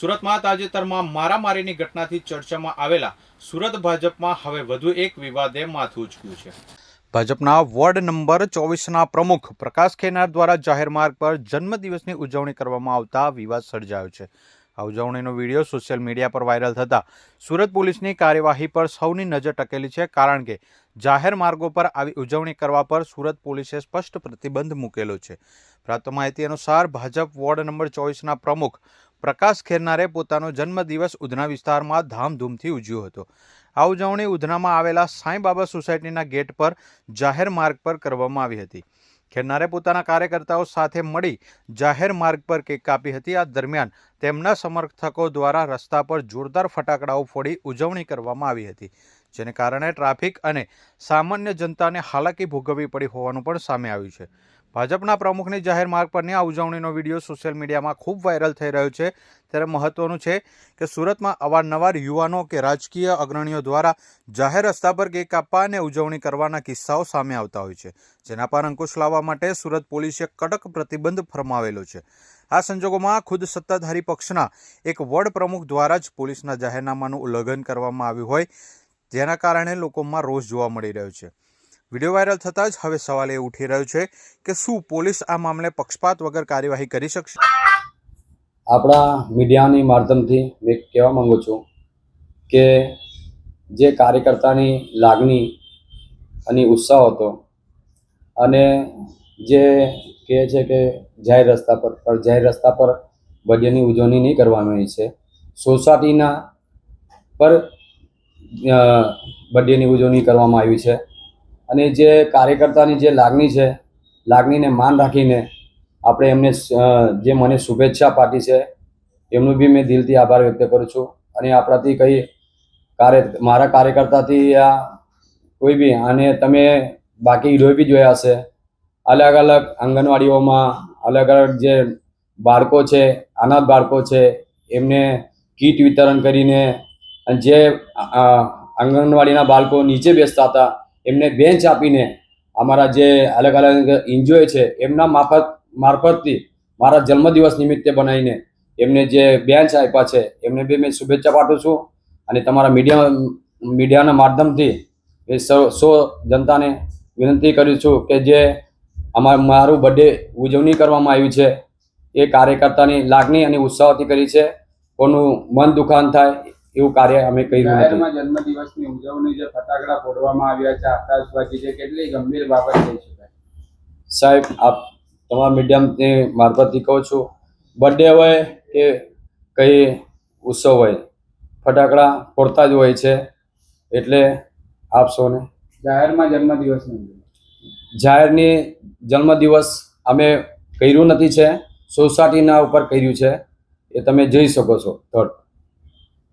સુરતમાં તાજેતરમાં મારામારીની ઘટનાથી ચર્ચામાં આવેલા સુરત ભાજપમાં હવે વધુ એક વિવાદે માથું ઉચક્યું છે. ભાજપના વોર્ડ નંબર ચોવીસના પ્રમુખ પ્રકાશ ખેનાર દ્વારા જાહેર માર્ગ પર જન્મદિવસની ઉજવણી કરવામાં આવતા વિવાદ સર્જાયો છે. આ ઉજવણીનો વીડિયો સોશિયલ મીડિયા પર વાયરલ થતા સુરત પોલીસની કાર્યવાહી પર સૌની નજર ટકેલી છે કારણ કે જાહેર માર્ગો પર આવી ઉજવણી કરવા પર સુરત પોલીસે સ્પષ્ટ પ્રતિબંધ મૂકેલો છે. પ્રાપ્ત માહિતી અનુસાર ભાજપ વોર્ડ નંબર ચોવીસના પ્રમુખ પ્રકાશ ખેરનારે પોતાનો જન્મદિવસ ઉધના વિસ્તારમાં ધામધૂમથી ઉજવ્યો હતો. આ ઉજવણી ઉધનામાં આવેલા સાંઈબાબા સોસાયટીના ગેટ પર જાહેર માર્ગ પર કરવામાં આવી હતી. ખેરનારે પોતાના કાર્યકર્તાઓ સાથે મળી જાહેર માર્ગ પર કેક કાપી હતી. આ દરમિયાન તેમના સમર્થકો દ્વારા રસ્તા પર જોરદાર ફટાકડાઓ ફોડી ઉજવણી કરવામાં આવી હતી, જેને કારણે ટ્રાફિક અને સામાન્ય જનતાને હાલાકી ભોગવવી પડી હોવાનું પણ સામે આવ્યું છે. ભાજપના પ્રમુખની જાહેર માર્ગ પરની આ ઉજવણીનો વીડિયો સોશિયલ મીડિયામાં ખૂબ વાયરલ થઈ રહ્યો છે. ત્યારે મહત્વનું છે કે સુરતમાં અવારનવાર યુવાનો કે રાજકીય અગ્રણીઓ દ્વારા જાહેર રસ્તા પર કેક કાપવા અને ઉજવણી કરવાના કિસ્સાઓ સામે આવતા હોય છે, જેના પર અંકુશ લાવવા માટે સુરત પોલીસે કડક પ્રતિબંધ ફરમાવેલો છે. આ સંજોગોમાં ખુદ સત્તાધારી પક્ષના એક વડ પ્રમુખ દ્વારા જ પોલીસના જાહેરનામાનું ઉલ્લંઘન કરવામાં આવ્યું હોય, જેના કારણે લોકોમાં રોષ જોવા મળી રહ્યો છે. વીડિયો વાયરલ થતાં જ હવે સવાલ એ ઉઠી રહ્યો છે કે શું પોલીસ આ મામલે પક્ષપાત વગર કાર્યવાહી કરી શકશે? આપણા મીડિયાની માધ્યમથી મેં કહેવા માંગુ છું કે જે કાર્યકર્તાની લાગણી અને ઉત્સાહ હતો અને જે કહે છે કે જાહેર રસ્તા પર પણ જાહેર રસ્તા પર બર્થડેની ઉજવણી નહીં કરવાની છે. સોસાયટીના પર બર્થડેની ઉજવણી કરવામાં આવી છે. અને જે કાર્યકર્તાની જે લાગણી છે, લાગણીને માન રાખીને આપણે એમને જે મને શુભેચ્છા પાઠી છે, એમનું બી મેં દિલથી આભાર વ્યક્ત કરું છું. અને આપણાથી કંઈ કાર્ય, મારા કાર્યકર્તાથી આ કોઈ બી, અને તમે બાકી હીરો બી જોયા હશે. અલગ અલગ આંગણવાડીઓમાં અલગ અલગ જે બાળકો છે, અનાથ બાળકો છે, એમને કીટ વિતરણ કરીને જે આંગણવાડીના બાળકો નીચે બેસતા હતા એમને બેન્ચ આપીને અમારા જે અલગ અલગ એનજીઓ છે, એમના મારફત મારફતથી મારા જન્મદિવસ નિમિત્તે બનાવીને એમને જે બેન્ચ આપ્યા છે, એમને બી મેં શુભેચ્છા પાઠવું છું. અને તમારા મીડિયા મીડિયાના માધ્યમથી એ સૌ સૌ જનતાને વિનંતી કરું છું કે જે અમારું મારું બર્થડે ઉજવણી કરવામાં આવી છે, એ કાર્યકર્તાની લાગણી અને ઉત્સાહથી કરી છે. કોનું મન દુખાન થાય એવું કાર્ય અમે કર્યું નથી. જન્મદિવસની ઉજવણી જે ફટાકડા ફોડવામાં આવ્યા છે આતશબાજી છે કેટલી ગંભીર બાબત થઈ શકાય. સાહેબ આપ તમારા મીડિયમની મારફતથી કહું છું બર્થડે હોય કે કંઈ ઉત્સવ હોય ફટાકડા ફોડતા જ હોય છે એટલે આપ સૌને જાહેરમાં જન્મદિવસની જાહેરની જન્મદિવસ અમે કર્યું નથી છે સોસાયટીના ઉપર કર્યું છે એ તમે જોઈ શકો છો થર્ડ